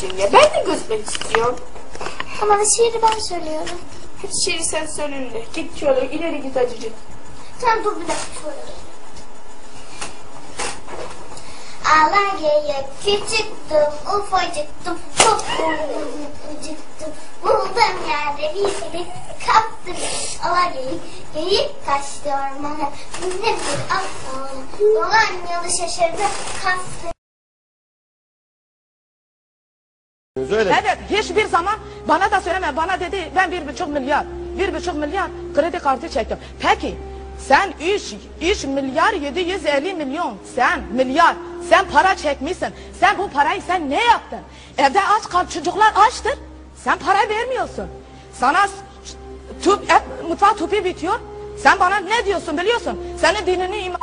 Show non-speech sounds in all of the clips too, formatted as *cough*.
dinle. Ben de gözmek istiyorum. Ama şiiri ben söylüyorum. Hadi şiiri sen söyle öyle. Git şöyle ileri git acıcık. Tamam dur bir dakika şöyle. Alanya'ya küçüktüm, ufacıktım, çok acıktım. Buldum yerde bir kaptım. Alanya'yı geyik kaçtı ormana. Ne bir aslan, dolan yolu şaşırdı, kastı. Evet hiçbir zaman bana da söyleme bana dedi ben bir buçuk milyar bir buçuk milyar kredi kartı çektim. Peki sen 3, 3 milyar 750 milyon sen milyar sen para çekmişsin. Sen bu parayı sen ne yaptın? Evde aç kal çocuklar açtır. Sen para vermiyorsun. Sana tüp, et, mutfak tüpü bitiyor. Sen bana ne diyorsun biliyorsun? Senin dinini iman...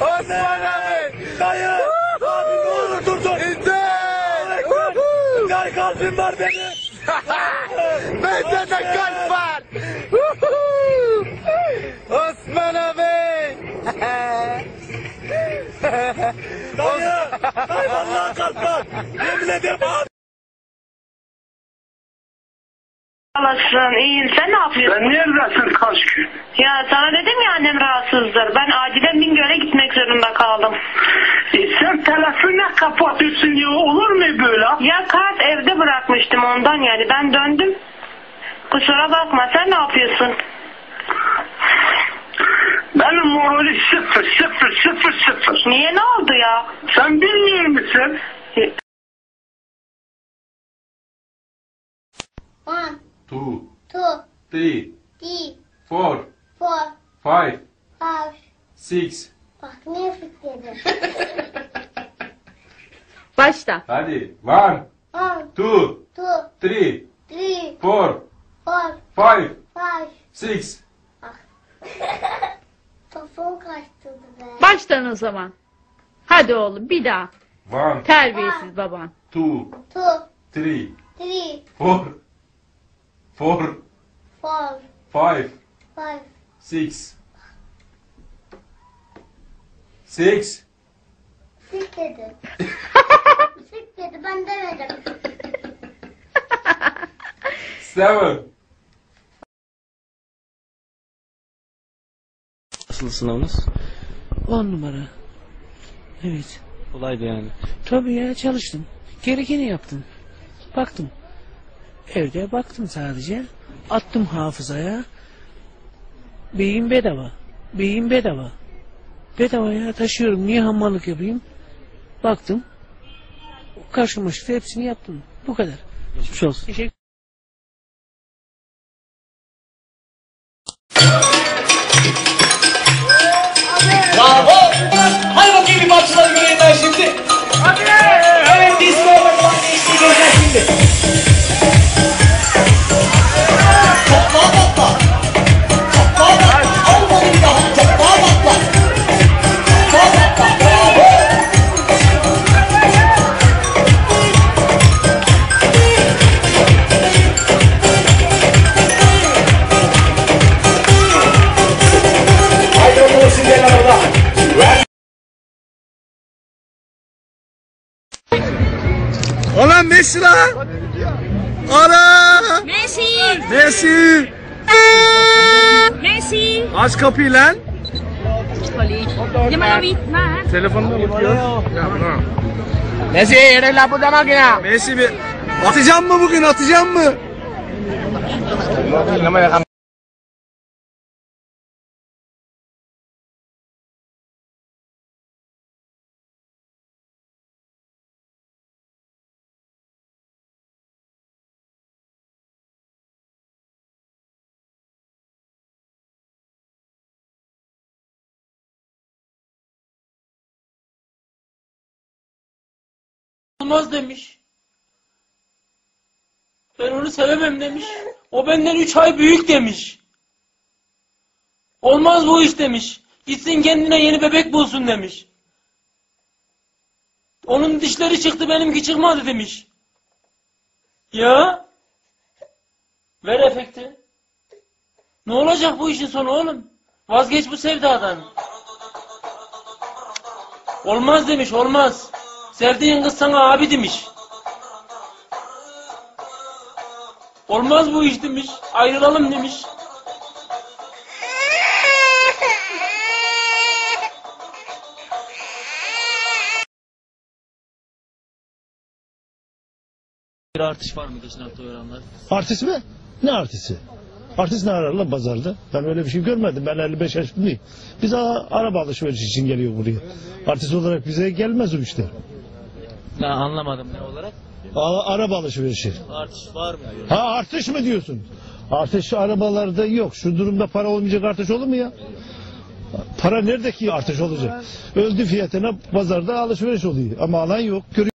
Osman abi! Dayı! Abi ne olur dur dur! İndir! Gel kalbim var benim! *laughs* Bende de kalp var! Osman abi! Dayı! Dayı vallahi kalp var! Yemin ederim abi! Nasılsın? İyiyim. Sen ne yapıyorsun? Sen neredesin kaç gün? Ya sana dedim ya annem rahatsızdır. Ben acilen Bingöl'e gitmek zorunda kaldım. E sen telefonu kapatıyorsun ya olur mu böyle? Ya kart evde bırakmıştım ondan yani. Ben döndüm. Kusura bakma. Sen ne yapıyorsun? Benim morali sıfır sıfır sıfır sıfır. Niye ne oldu ya? Sen bilmiyor musun? Two, two, three, three, four, four, five, five. six. Bak ne fikirdi? Başta. Hadi. One, One, two, two, three, three, four, four, five, five. six. Kafam *laughs* kaçtı be. Baştan o zaman. Hadi oğlum bir daha. One, Terbiyesiz baban. two, Two, three, three, four, four, four, five, five. six. Six. Sik dedi. *laughs* Sik dedi ben demedim. Seven. Nasıl sınavınız? 10 numara. Evet. Kolaydı yani. Tabii ya çalıştım. Gerekeni yaptım. Baktım. Evde baktım sadece. Attım hafızaya. Beyin bedava. Beyin bedava. Bedava ya taşıyorum. Niye hamallık yapayım? Baktım. Karşıma çıktı hepsini yaptım. Bu kadar. Geçmiş olsun. Teşekkür Ulan Messi lan! Ana! Messi! Messi! Messi! Aç kapıyı lan! Telefonuna bakıyor. Ya buna. Messi, eres la puta máquina. Messi bir... Atacağım mı bugün atacağım mı? Olmaz demiş. Ben onu sevemem demiş. O benden üç ay büyük demiş. Olmaz bu iş demiş. Gitsin kendine yeni bebek bulsun demiş. Onun dişleri çıktı benimki çıkmadı demiş. Ya? Ver efekti. Ne olacak bu işin sonu oğlum? Vazgeç bu sevdadan. Olmaz demiş olmaz. Sevdiğin kız sana abi demiş. Olmaz bu iş demiş. Ayrılalım demiş. Bir artış var mı geçen hafta oranlar? Artist mi? Ne artisti? Artist ne arar lan pazarda? Ben öyle bir şey görmedim. Ben 55 yaşındayım. Biz a- araba alışverişi için geliyor buraya. Artist olarak bize gelmez o işler. Ben anlamadım ne olarak. A- araba alışverişi. Artış var mı diyor. Ha artış mı diyorsun? Artış arabalarda yok. Şu durumda para olmayacak artış olur mu ya? Para nerede ki artış olacak? Öldü fiyatına pazarda alışveriş oluyor. Ama alan yok. Görüyor